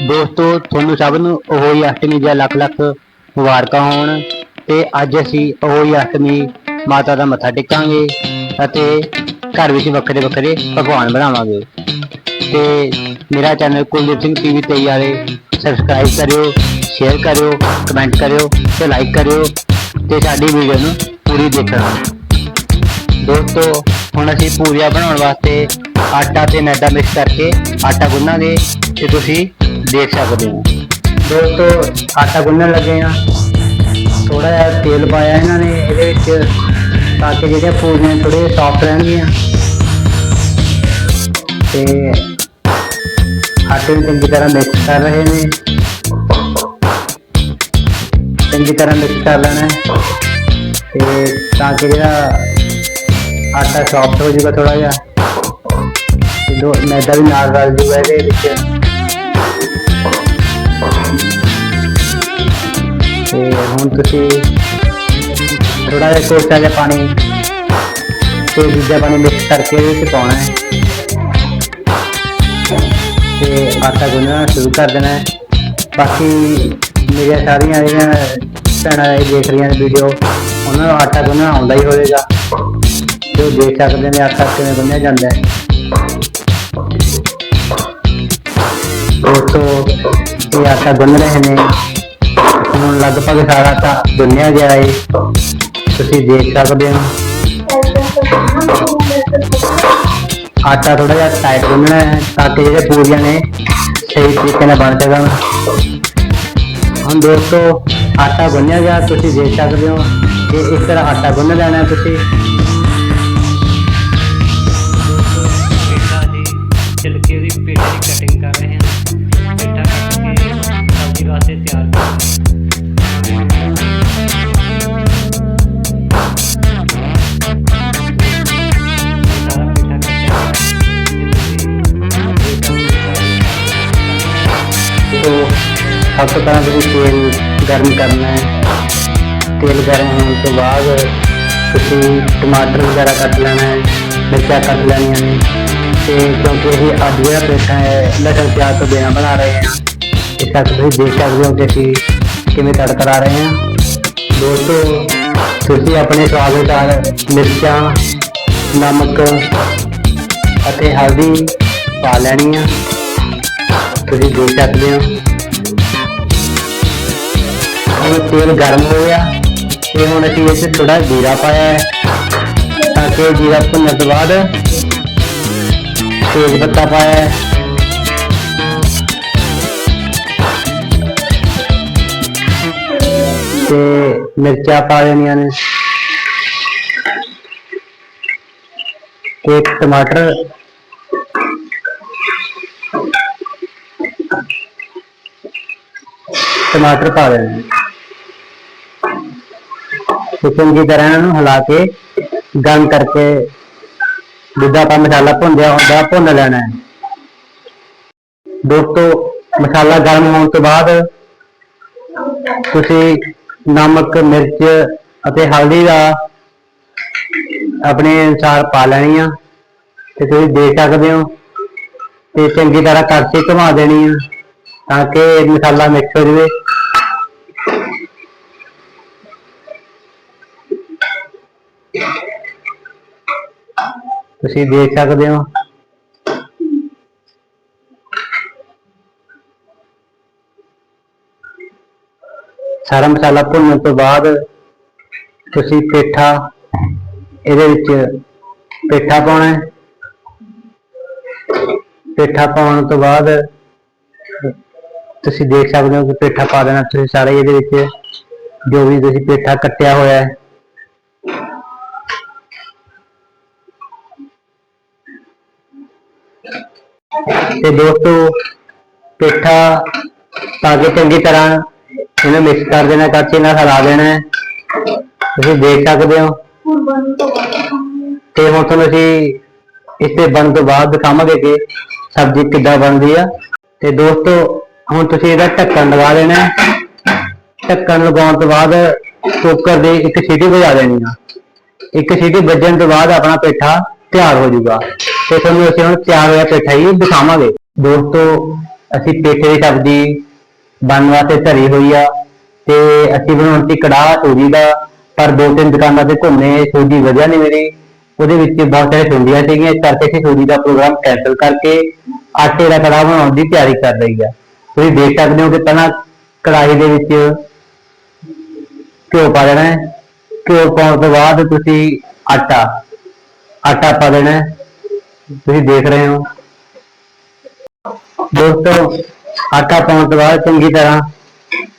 ਦੋਸਤੋ, ਤੁਹਾਨੂੰ ਸਭ ਨੂੰ ਹੋਈ ਅਸ਼ਟਮੀ ਦੀਆਂ ਲੱਖ ਲੱਖ ਮੁਬਾਰਕਾਂ ਹੋਣ ਤੇ ਅੱਜ ਅਸੀਂ ਹੋਈ ਅਸ਼ਟਮੀ ਮਾਤਾ ਦਾ ਮੱਥਾ ਟੇਕਾਂਗੇ ਅਤੇ ਘਰ ਵਿੱਚ ਵੱਖਰੇ ਵੱਖਰੇ ਪਕਵਾਨ ਬਣਾਵਾਂਗੇ। ਤੇ ਮੇਰਾ ਚੈਨਲ ਕੁਲਦੀਪ ਸਿੰਘ ਟੀਵੀ ਤੇ ਵਾਲੇ ਸਬਸਕ੍ਰਾਈਬ ਕਰਿਓ ਸ਼ੇਅਰ ਕਰਿਓ ਕਮੈਂਟ ਕਰਿਓ ਤੇ ਲਾਈਕ ਕਰਿਓ ਤੇ ਸਾਡੀ ਵੀਡੀਓ ਨੂੰ ਪੂਰੀ ਦੇਖਣਾ ਦੋਸਤੋ, ਹੁਣ ਅਸੀਂ ਪੂਰੀਆਂ ਬਣਾਉਣ ਵਾਸਤੇ ਆਟਾ ਤੇ ਮੈਦਾ ਮਿਕਸ ਕਰਕੇ ਆਟਾ ਗੁੰਨਾਂਗੇ ਤੇ ਤੁਸੀਂ ਦੇਖ ਸਕਦੇ ਹੋ ਦੋਸਤੋ ਆਟਾ ਗੁੰਨਣ ਲੱਗੇ ਆ ਥੋੜਾ ਜਿਹਾ ਤੇਲ ਪਾਇਆ ਇਹਨਾਂ ਨੇ ਇਹਦੇ ਵਿੱਚ ਤਾਂ ਕਿ ਜਿਹੜੀਆਂ ਪੂਰੀਆਂ ਥੋੜੇ ਸੌਫਟ ਰਹਿਣਗੀਆਂ ਤੇ ਆਟੇ ਨੂੰ ਚੰਗੀ ਤਰ੍ਹਾਂ ਮਿਕਸ ਕਰ ਰਹੇ ਨੇ ਚੰਗੀ ਤਰ੍ਹਾਂ ਮਿਕਸ ਕਰ ਲੈਣਾ ਹੈ ਤੇ ਤਾਂ ਕਿ ਜਿਹੜਾ ਆਟਾ ਸੌਫਟ ਹੋ ਜਾਊਗਾ ਥੋੜਾ ਜਿਹਾ ਤੇ ਤੇ ਹੁਣ ਤੁਸੀਂ ਥੋੜਾ ਜਿਹਾ ਕੋਸਾ ਜਿਹਾ ਪਾਣੀ ਤੇ ਦੂਜਾ ਪਾਣੀ ਮਿਕਸ ਕਰਕੇ ਇਹਦੇ ਵਿੱਚ ਪਾਉਣਾ ਹੈ। ਤੇ ਆਟਾ ਗੁੰਨਣਾ ਸ਼ੁਰੂ ਕਰ ਦੇਣਾ ਹੈ। ਬਾਕੀ ਮੇਰੀਆਂ ਸਾਰੀਆਂ ਜਿਹੜੀਆਂ ਭੈਣਾਂ ਇਹ ਦੇਖ ਰਹੀਆਂ ਨੇ ਵੀਡੀਓ ਉਹਨਾਂ ਨੂੰ ਆਟਾ ਗੁੰਨਣਾ ਆਉਂਦਾ ਹੀ ਹੋਵੇਗਾ। ਤੇ ਉਹ ਦੇਖ ਸਕਦੇ ਨੇ ਆਟਾ ਕਿਵੇਂ ਗੁੰਨਿਆ ਜਾਂਦਾ ਹੈ। ਦੋਸਤੋ ਇਹ ਆਟਾ ਗੁੰਨ ਰਹੇ ਨੇ ਹੁਣ ਲਗਭਗ ਸਾਰਾ ਆਟਾ ਗੁੰਨਿਆ ਗਿਆ ਏ। ਤੁਸੀਂ ਦੇਖ ਸਕਦੇ ਹੋ। ਆਟਾ ਥੋੜਾ ਜਿਹਾ ਟਾਈਟ ਗੁੰਨਣਾ ਹੈ ਤਾਂ ਕਿ ਜਿਹੜੇ ਪੂਰੀਆਂ ਨੇ ਸਹੀ ਤਰੀਕੇ ਨਾਲ ਬਣ ਸਕਣ ਹੁਣ ਦੋਸਤੋ, ਆਟਾ ਗੁੰਨਿਆ ਗਿਆ, ਤੁਸੀਂ ਦੇਖ ਸਕਦੇ ਹੋ ਕਿ ਇਸ ਤਰ੍ਹਾਂ ਆਟਾ ਗੁੰਨ ਲੈਣਾ ਤੁਸੀਂ। ਸਭ ਤੋਂ ਪਹਿਲਾਂ ਤੁਸੀਂ ਤੇਲ ਗਰਮ ਕਰਨਾ ਹੈ। ਤੇਲ ਗਰਮ ਹੋਣ ਤੋਂ ਬਾਅਦ ਤੁਸੀਂ ਟਮਾਟਰ ਵਗੈਰਾ ਕੱਟ ਲੈਣਾ ਹੈ, ਮਿਰਚਾਂ ਕੱਟ ਲੈਣੀਆਂ ਨੇ। ਤੇ ਕਿਉਂਕਿ ਇਹ ਅੱਜ ਦਾ ਪੇਠਾ ਹੈ, ਲਸਣ, ਪਿਆਜ਼ ਤੋਂ ਬਿਨਾਂ ਬਣਾ ਰਹੇ ਹਾਂ। ਇਸ ਕਰਕੇ ਤੁਸੀਂ ਦੇਖ ਸਕਦੇ ਹੋ ਕਿ ਅਸੀਂ ਕਿਵੇਂ ਤੜਕਾ ਲਾ ਰਹੇ ਹਾਂ। ਦੋਸਤੋ, ਤੁਸੀਂ ਆਪਣੇ ਸਵਾਦ ਅਨੁਸਾਰ ਮਿਰਚਾਂ, ਨਮਕ ਅਤੇ ਹਲਦੀ ਪਾ ਲੈਣੀ ਆ। ਤੁਸੀਂ ਦੇਖ ਸਕਦੇ ਹੋ। ਹੁਣ ਤੇਲ ਗਰਮ ਹੋ ਗਿਆ। ਤੇ ਹੁਣ ਅਸੀਂ ਇਸ ਥੋੜਾ ਜੀਰਾ ਪਾਇਆ ਹੈ। ਤਾਂ ਕਿ ਜੀਰਾ ਭੁੰਨਣ ਤੋਂ ਬਾਅਦ ਤੇਜ ਪੱਤਾ ਪਾਇਆ ਹੈ। ਤੇ ਮਿਰਚਾਂ ਪਾ ਦੇਣੀਆਂ ਨੇ। ਤੇ ਟਮਾਟਰ। ਟਮਾਟਰ ਪਾ ਦੇਣੇ ਨੇ। ਤੇ ਚੰਗੀ ਤਰ੍ਹਾਂ ਇਹਨਾਂ ਨੂੰ ਹਿਲਾ ਕੇ ਗਰਮ ਕਰਕੇ ਜਿੱਦਾਂ ਆਪਾਂ ਮਸਾਲਾ ਭੁੰਨਿਆ ਹੁੰਦਾ, ਭੁੰਨ ਲੈਣਾ ਹੈ ਦੋਸਤੋ, ਮਸਾਲਾ ਗਰਮ ਹੋਣ ਤੋਂ ਬਾਅਦ ਤੁਸੀਂ ਨਮਕ, ਮਿਰਚ ਅਤੇ ਹਲਦੀ ਦਾ ਆਪਣੇ ਅਨੁਸਾਰ ਪਾ ਲੈਣੀ ਆ ਤੇ ਤੁਸੀਂ ਦੇਖ ਸਕਦੇ ਹੋ ਤੇ ਚੰਗੀ ਤਰ੍ਹਾਂ ਕੜਛੀ ਘੁਮਾ ਦੇਣੀ ਆ ਤਾਂ ਕਿ ਮਸਾਲਾ ਮਿਕਸ ਹੋ ਜਾਵੇ ਤੁਸੀਂ ਦੇਖ ਸਕਦੇ ਹੋ। ਸਾਰਾ ਮਸਾਲਾ ਭੁੰਨਣ ਤੋਂ ਬਾਅਦ ਤੁਸੀਂ ਪੇਠਾ, ਇਹਦੇ ਵਿੱਚ ਪੇਠਾ ਪਾਉਣਾ ਹੈ। ਪੇਠਾ ਪਾਉਣ ਤੋਂ ਬਾਅਦ ਤੁਸੀਂ ਦੇਖ ਸਕਦੇ ਹੋ ਕਿ ਪੇਠਾ ਪਾ ਦੇਣਾ ਤੁਸੀਂ ਸਾਰੇ ਇਹਦੇ ਵਿੱਚ। ਜੋ ਵੀ ਤੁਸੀਂ ਪੇਠਾ ਕੱਟਿਆ ਹੋਇਆ ਹੈ ਤੇ ਦੋਸਤੋ, ਪੇਠਾ ਪਾ ਕੇ ਚੰਗੀ ਤਰ੍ਹਾਂ ਇਹਨੂੰ ਮਿਕਸ ਕਰ ਦੇਣਾ ਕੱਚੇ ਨਾਲ ਹਲਾ ਦੇਣਾ ਤੁਸੀਂ ਦੇਖ ਸਕਦੇ ਹੋ। ਤੇ ਹੁਣ ਤੁਹਾਨੂੰ ਅਸੀਂ ਇਸ ਤੇ ਬਣਨ ਤੋਂ ਬਾਅਦ ਦਿਖਾਵਾਂਗੇ ਕਿ ਸਬਜ਼ੀ ਕਿੱਦਾਂ ਬਣਦੀ ਆ। ਤੇ ਦੋਸਤੋ, ਹੁਣ ਤੁਸੀਂ ਇਹਦਾ ਢੱਕਣ ਲਗਾ ਦੇਣਾ ਢੱਕਣ ਲਗਾਉਣ ਤੋਂ ਬਾਅਦ ਕੁੱਕਰ ਦੀ ਇੱਕ ਸੀਟੀ ਵਜਾ ਦੇਣੀ ਆ। ਇੱਕ ਸੀਟੀ ਵੱਜਣ ਤੋਂ ਬਾਅਦ ਆਪਣਾ ਪੇਠਾ ਤਿਆਰ ਹੋ ਜਾਊਗਾ। ਤੇ ਤੁਹਾਨੂੰ ਅਸੀਂ ਹੁਣ ਤਿਆਰ ਹੋਇਆ ਪੇਠਾ ਹੀ ਦਿਖਾਵਾਂਗੇ। ਦੋਸਤੋ ਅਸੀਂ ਪੇਠੇ ਦੀ ਸਬਜ਼ੀ ਬਣਨ ਵਾਸਤੇ ਧਰੀ ਹੋਈ ਆ ਤੇ ਅਸੀਂ ਬਣਾਉਣ ਦੀ ਕੜਾਹ ਸੂਜੀ ਦਾ, ਪਰ ਦੋ ਤਿੰਨ ਦੁਕਾਨਾਂ ਤੇ ਘੁੰਮੇ, ਸੂਜੀ ਵਧੀਆ ਨਹੀਂ ਮਿਲੀ। ਉਹਦੇ ਵਿੱਚ ਬਹੁਤ ਸਾਰੇ ਸੁੰਡੀਆਂ ਸੀਗੀਆਂ, ਇਸ ਕਰਕੇ ਅਸੀਂ ਸੂਜੀ ਦਾ ਪ੍ਰੋਗਰਾਮ ਕੈਂਸਲ ਕਰਕੇ ਆਟੇ ਦਾ ਕੜਾਹ ਬਣਾਉਣ ਦੀ ਤਿਆਰੀ ਕਰ ਰਹੀ ਆ। ਤੁਸੀਂ ਦੇਖ ਸਕਦੇ ਹੋ ਕਿ ਪਹਿਲਾਂ ਕੜਾਹੀ ਦੇ ਵਿੱਚ ਘਿਓ ਪਾ ਦੇਣਾ ਹੈ। ਘਿਓ ਪਾਉਣ ਤੋਂ ਬਾਅਦ ਤੁਸੀਂ ਆਟਾ ਆਟਾ ਪਾ ਦੇਣਾ ਹੈ। ਤੁਸੀਂ ਦੇਖ ਰਹੇ ਹੋ ਦੋਸਤੋ ਆਟਾ ਪਾਉਣ ਤੋਂ ਬਾਅਦ ਚੰਗੀ ਤਰ੍ਹਾਂ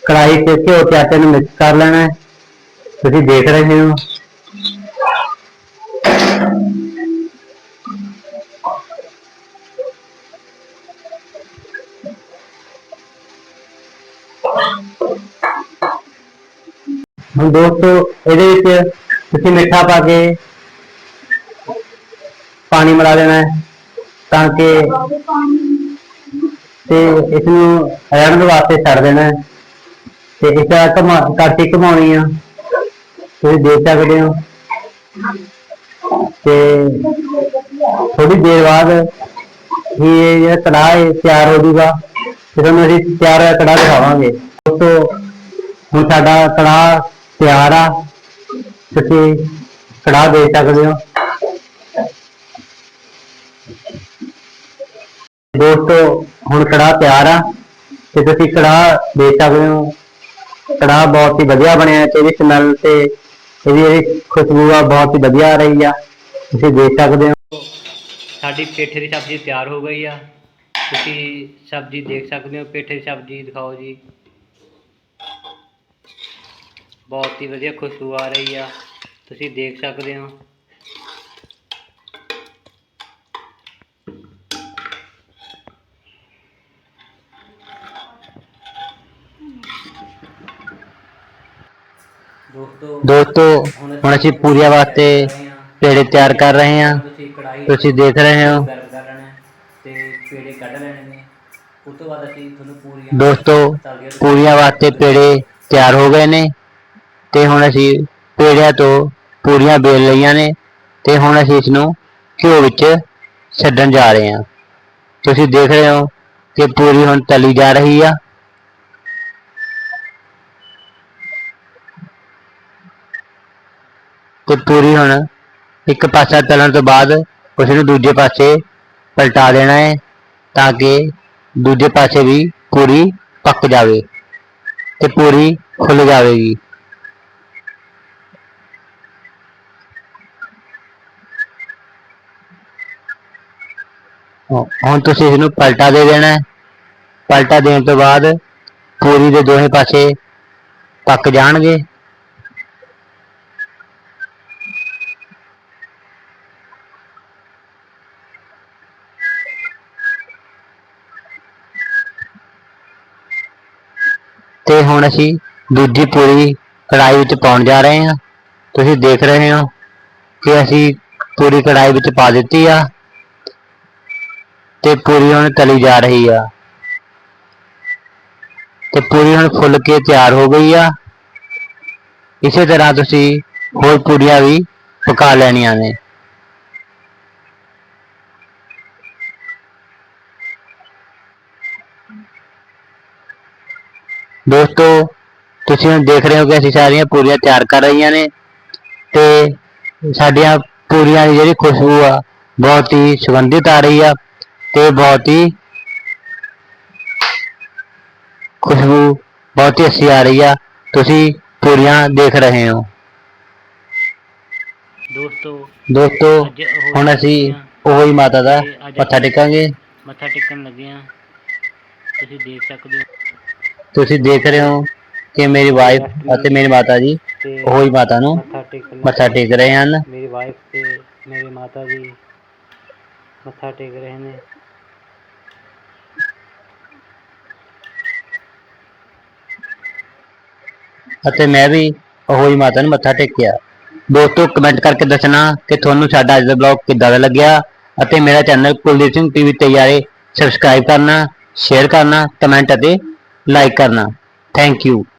ਕੜਾਹੀ ਤੇ ਘਿਓ ਤੇ ਆਟੇ ਨੂੰ ਮਿਕਸ ਕਰ ਲੈਣਾ ਹੈ ਤੁਸੀਂ ਦੇਖ ਰਹੇ ਹੋ ਹੁਣ ਦੋਸਤੋ ਇਹਦੇ ਵਿੱਚ ਤੁਸੀਂ ਮਿੱਠਾ ਪਾ ਕੇ ਪਾਣੀ ਮਿਲਾ ਦੇਣਾ ਹੈ ਤਾਂ ਕਿ ਤੇ ਇਸ ਨੂੰ ਰਹਿਣ ਦੇ ਵਾਸਤੇ ਛੱਡ ਦੇਣਾ ਹੈ। ਤੇ ਇਸ ਤਰ੍ਹਾਂ ਘੁਮਾ ਕਾਟੀ ਘਮਾਉਣੀ ਆ। ਤੁਸੀਂ ਦੇਖ ਸਕਦੇ ਹੋ। ਤੇ ਥੋੜੀ ਦੇਰ ਬਾਅਦ ਹੀ ਇਹ ਜਿਹੜਾ ਕੜਾਹ ਹੈ ਤਿਆਰ ਹੋ ਜਾਊਗਾ। ਫਿਰ ਉਹਨੂੰ ਅਸੀਂ ਤਿਆਰ ਹੋਇਆ ਕੜਾਹ ਦਿਖਾਵਾਂਗੇ। ਦੋਸਤੋ ਹੁਣ ਸਾਡਾ ਕੜਾਹ ਤਿਆਰ ਆ। ਤੁਸੀਂ ਕੜਾਹ ਦੇਖ ਸਕਦੇ ਹੋ। ਦੋਸਤੋ, ਹੁਣ ਕੜਾਹ ਤਿਆਰ ਆ ਤੇ ਤੁਸੀਂ ਕੜਾਹ ਦੇ ਸਕਦੇ ਹੋ। ਕੜਾਹ ਬਹੁਤ ਹੀ ਵਧੀਆ ਬਣਿਆ ਤੇ ਇਹਦੀ ਸਮੈਲ ਤੇ ਇਹਦੀ ਜਿਹੜੀ ਖੁਸ਼ਬੂ ਆ, ਬਹੁਤ ਹੀ ਵਧੀਆ ਆ ਰਹੀ ਆ। ਤੁਸੀਂ ਦੇਖ ਸਕਦੇ ਹੋ। ਸਾਡੀ ਪੇਠੇ ਦੀ ਸਬਜ਼ੀ ਤਿਆਰ ਹੋ ਗਈ ਆ। ਤੁਸੀਂ ਸਬਜ਼ੀ ਦੇਖ ਸਕਦੇ ਹੋ, ਪੇਠੇ ਦੀ ਸਬਜ਼ੀ ਦਿਖਾਓ ਜੀ। ਬਹੁਤ ਹੀ ਵਧੀਆ ਖੁਸ਼ਬੂ ਆ ਰਹੀ ਆ। ਤੁਸੀਂ ਦੇਖ ਸਕਦੇ ਹੋ। ਦੋਸਤੋ, ਹੁਣ ਅਸੀਂ ਪੂਰੀਆਂ ਵਾਸਤੇ ਪੇੜੇ ਤਿਆਰ ਕਰ ਰਹੇ ਹਾਂ। ਤੁਸੀਂ ਦੇਖ ਰਹੇ ਹੋ। ਤੇ ਪੇੜੇ ਕੱਢ ਲੈਣੇ ਨੇ ਉਸ ਤੋਂ ਬਾਅਦ ਅਸੀਂ ਤੁਹਾਨੂੰ ਪੂਰੀਆਂ ਦੋਸਤੋ ਪੂਰੀਆਂ ਵਾਸਤੇ ਪੇੜੇ ਤਿਆਰ ਹੋ ਗਏ ਨੇ ਤੇ ਹੁਣ ਅਸੀਂ ਪੇੜਿਆਂ ਤੋਂ ਪੂਰੀਆਂ ਬੇਲ ਲਈਆਂ ਨੇ ਤੇ ਹੁਣ ਅਸੀਂ ਇਸ ਨੂੰ ਘਿਓ ਵਿੱਚ ਛੱਡਣ ਜਾ ਰਹੇ ਹਾਂ। ਤੁਸੀਂ ਦੇਖ ਰਹੇ ਹੋ ਕਿ ਪੂਰੀ ਹੁਣ ਤਲੀ ਜਾ ਰਹੀ ਆ। ਤੇ ਪੂਰੀ ਹੁਣ। ਇੱਕ ਪਾਸਾ ਤਲਣ ਤੋਂ ਬਾਅਦ ਉਸ ਨੂੰ ਦੂਜੇ ਪਾਸੇ ਪਲਟਾ ਦੇਣਾ ਹੈ ਤਾਂ ਕਿ ਦੂਜੇ ਪਾਸੇ ਵੀ ਪੂਰੀ ਪੱਕ ਜਾਵੇ ਤੇ ਪੂਰੀ ਖੁੱਲ ਜਾਵੇਗੀ। ਹੁਣ ਤੁਸੀਂ ਇਸ ਨੂੰ ਪਲਟਾ ਦੇ ਦੇਣਾ ਹੈ। ਪਲਟਾ ਦੇਣ ਤੋਂ ਬਾਅਦ ਪੂਰੀ ਦੇ ਦੋਵੇਂ ਪਾਸੇ ਪੱਕ ਜਾਣਗੇ। ਤੇ ਹੁਣ ਅਸੀਂ ਦੂਜੀ ਪੂਰੀ ਕੜਾਈ ਵਿੱਚ ਪਾਉਣ ਜਾ ਰਹੇ ਹਾਂ। ਤੁਸੀਂ ਦੇਖ ਰਹੇ ਹੋ ਕਿ ਅਸੀਂ ਪੂਰੀ ਕੜਾਈ ਵਿੱਚ ਪਾ ਦਿੱਤੀ ਆ ਤੇ ਪੂਰੀ ਹੁਣ ਤਲੀ ਜਾ ਰਹੀ ਆ। ਤੇ ਪੂਰੀ ਹੁਣ ਫੁੱਲ ਕੇ ਤਿਆਰ ਹੋ ਗਈ ਆ। ਇਸੇ ਤਰ੍ਹਾਂ ਤੁਸੀਂ ਹੋਰ ਪੂਰੀਆਂ ਵੀ ਪਕਾ ਲੈਣੀਆਂ ਨੇ। ਦੋਸਤੋ ਤੁਸੀਂ ਹੁਣ ਦੇਖ ਰਹੇ ਹੋ ਕਿ ਅਸੀਂ ਸਾਰੀਆਂ ਪੂਰੀਆਂ ਤਿਆਰ ਕਰ ਰਹੀਆਂ ਨੇ ਤੇ ਸਾਡੀਆਂ ਪੂਰੀਆਂ ਦੀ ਜਿਹੜੀ ਖੁਸ਼ਬੂ ਆ ਬਹੁਤ ਹੀ ਸੁਗੰਧਿਤ ਆ ਰਹੀ ਆ ਤੇ ਬਹੁਤ ਹੀ ਖੁਸ਼ਬੂ ਬਹੁਤ ਹੀ ਅੱਛੀ ਆ ਰਹੀ ਆ। ਤੁਸੀਂ ਪੂਰੀਆਂ ਦੇਖ ਰਹੇ ਹੋ। ਦੋਸਤੋ ਦੋਸਤੋ ਹੁਣ ਅਸੀਂ ਉਹੀ ਮਾਤਾ ਦਾ ਮੱਥਾ ਟੇਕਾਂਗੇ। ਮੱਥਾ ਟੇਕਣ ਲੱਗੇ ਆ ਤੁਸੀਂ ਦੇਖ ਸਕਦੇ ਹੋ। ਤੁਸੀਂ ਦੇਖ ਰਹੇ ਹੋ ਕਿ ਮੇਰੀ ਵਾਈਫ ਅਤੇ ਮੇਰੀ ਮਾਤਾ ਜੀ ਤੇ ਉਹੀ ਮਾਤਾ ਨੂੰ ਮੱਥਾ ਟੇਕ ਰਹੇ ਹਨ। ਮੇਰੀ ਵਾਈਫ ਤੇ ਮੇਰੇ ਮਾਤਾ ਜੀ ਮੱਥਾ ਟੇਕ ਰਹੇ ਨੇ। ਅਤੇ ਮੈਂ ਵੀ ਉਹੀ ਮਾਤਾ ਨੂੰ ਮੱਥਾ ਟੇਕਿਆ। ਦੋਸਤੋ ਕਮੈਂਟ ਕਰਕੇ ਦੱਸਣਾ ਕਿ ਤੁਹਾਨੂੰ ਸਾਡਾ ਅੱਜ ਦਾ ਬਲੌਗ ਕਿੱਦਾਂ ਦਾ ਲੱਗਿਆ ਅਤੇ ਮੇਰਾ ਚੈਨਲ ਕੁਲਦੀਪ ਸਿੰਘ ਟੀਵੀ ਤਿਆਰੇ ਸਬਸਕ੍ਰਾਈਬ ਕਰਨਾ ਸ਼ੇਅਰ ਕਰਨਾ ਕਮੈਂਟ ਅਤੇ ਲਾਈਕ ਕਰਨਾ ਥੈਂਕ ਯੂ